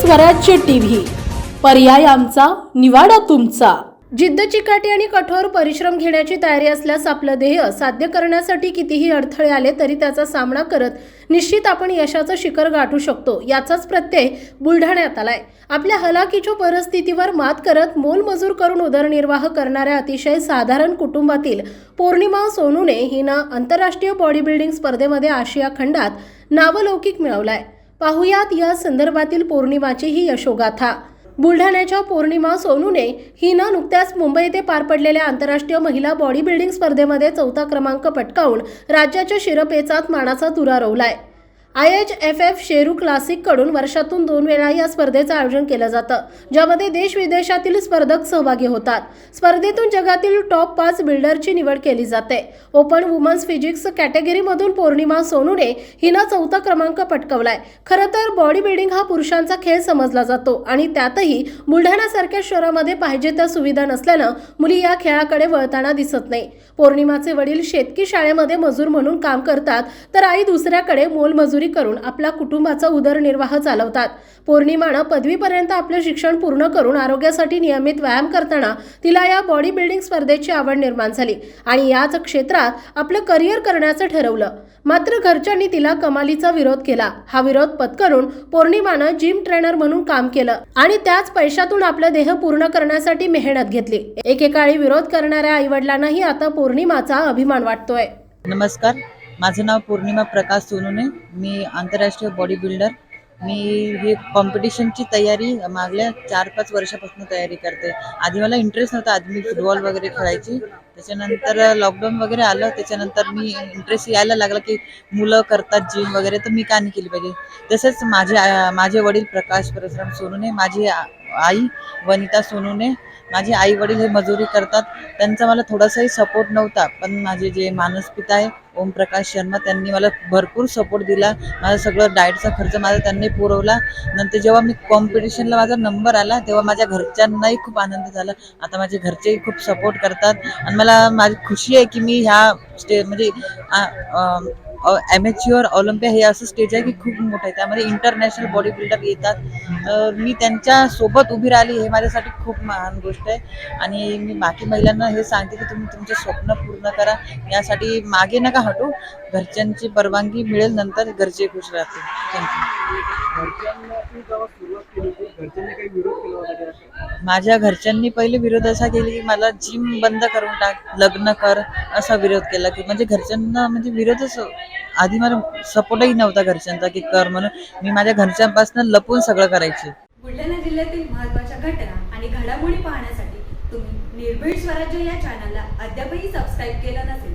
स्वराज्य टीव्ही. पर्याय आमचा निवाडा तुमचा. जिद्द चिकाटी आणि कठोर परिश्रम घेण्याची तयारी असल्यास आपलं ध्येय साध्य करण्यासाठी कितीही अडथळे आले तरी त्याचा सामना करत निश्चित आपण यशाचं शिखर गाठू शकतो याचाच प्रत्यय बुलढाण्यात आलाय. आपल्या हलाखीच्या परिस्थितीवर मात करत मोलमजूर करून उदरनिर्वाह करणाऱ्या अतिशय साधारण कुटुंबातील पौर्णिमा सोनूने हिनं आंतरराष्ट्रीय बॉडी बिल्डिंग स्पर्धेमध्ये आशिया खंडात नावलौकिक मिळवलाय. पाहुयात या संदर्भातील पौर्णिमाची ही यशोगाथा. बुलढाण्याच्या पौर्णिमा सोनूने हिनं नुकत्याच मुंबई येथे पार पडलेल्या आंतरराष्ट्रीय महिला बॉडी बिल्डिंग स्पर्धेमध्ये चौथा क्रमांक पटकावून राज्याच्या शिरपेचात मानाचा तुरा रोवलाय. I H F F Sheru क्लासिककडून वर्षातून दोन वेळा या स्पर्धेचं आयोजन केलं जातं ज्यामध्ये देश विदेशातील स्पर्धक सहभागी होतात. स्पर्धेतून जगातील टॉप पाच बिल्डरची निवड केली जाते. ओपन वुमन्स फिजिक्स कॅटेगरीमधून पौर्णिमा सोनूने हिनं चौथा क्रमांक पटकवलाय. खरं तर बॉडी बिल्डिंग हा पुरुषांचा खेळ समजला जातो आणि त्यातही बुलढाणासारख्या शहरामध्ये पाहिजे त्या सुविधा नसल्यानं मुली या खेळाकडे वळताना दिसत नाही. पौर्णिमाचे वडील शेतकी शाळेमध्ये मजूर म्हणून काम करतात तर आई दुसऱ्याकडे मोलमजुरी करून आपल्या कुटुंबाचा उदरनिर्वाह चालवतात. पौर्णिमानं पदवीपर्यंत आपले शिक्षण पूर्ण करून आरोग्यासाठी नियमित व्यायाम करताना तिला या बॉडी बिल्डिंग स्पर्धेची आवड निर्माण झाली आणि याच क्षेत्रात आपलं करिअर करण्याचं ठरवलं. मात्र घरच्यांनी तिला कमालीचा विरोध केला. हा विरोध पत्करून पौर्णिमानं जिम ट्रेनर म्हणून काम केलं आणि त्याच पैशातून आपलं देह पूर्ण करण्यासाठी मेहनत घेतली. एकेकाळी विरोध करणाऱ्या आईवडिलांनाही आता पौर्णिमाचा अभिमान वाटतोय. नमस्कार. माझं नाव पौर्णिमा प्रकाश सोनूने. मी आंतरराष्ट्रीय बॉडी बिल्डर मी हे कॉम्पिटिशनची तयारी मागल्या चार पाच वर्षापासून तयारी करते. आधी मला इंटरेस्ट नव्हता आधी मी फुटबॉल वगैरे खेळायची. त्याच्यानंतर लॉकडाऊन वगैरे आलं. त्याच्यानंतर मी इंटरेस्ट यायला लागला की मुलं करतात जिम वगैरे तर मी का नाही केली पाहिजे? तसंच माझे माझे वडील प्रकाश परशुराम सोनूने माझी आ- आई वनिता सोनूने माझे आई वडील हे मजुरी करतात. त्यांचा मला थोडासाही सपोर्ट नव्हता पण माझे जे मानस पिता आहे ओमप्रकाश शर्मा त्यांनी मला भरपूर सपोर्ट दिला. माझा सगळं डाएटचा खर्च माझा त्यांनी पुरवला. नंतर जेव्हा मी कॉम्पिटिशनला माझा नंबर आला तेव्हा माझ्या घरच्यांनाही खूप आनंद झाला. आता माझे घरचेही खूप सपोर्ट करतात. आणि मला माझी खुशी आहे की मी ह्या स्टे म्हणजे ॲमेच्युअर ऑलिम्पिया हे असं स्टेज आहे की खूप मोठं आहे. त्यामध्ये इंटरनॅशनल बॉडी बिल्डर येतात. तर मी त्यांच्यासोबत उभी राहिली हे माझ्यासाठी खूप महान गोष्ट आहे. आणि मी बाकी महिलांना हे सांगते की तुम्ही तुमचे स्वप्न पूर्ण करा. यासाठी मागे नका हटू. घरच्यांची परवानगी मिळेल नंतर घरचे खुश राहतील. थँक्यू माझ्या घरच्यांनी पहिले विरोध असा केला की मला जिम बंद करून टाक लग्न कर असा विरोध केला की म्हणजे घरच्यांना म्हणजे विरोधच आधी मला सपोर्टही नव्हता घरच्यांचा की कर म्हणून. मी माझ्या घरच्यांपासून लपून सगळं करायचे. बुलढाणा जिल्ह्यातील महत्त्वाच्या घटना आणि घडामोडी पाहण्यासाठी तुम्ही निर्भीड स्वराज्य या चॅनलला अद्यापही सबस्क्राईब केलं नसेल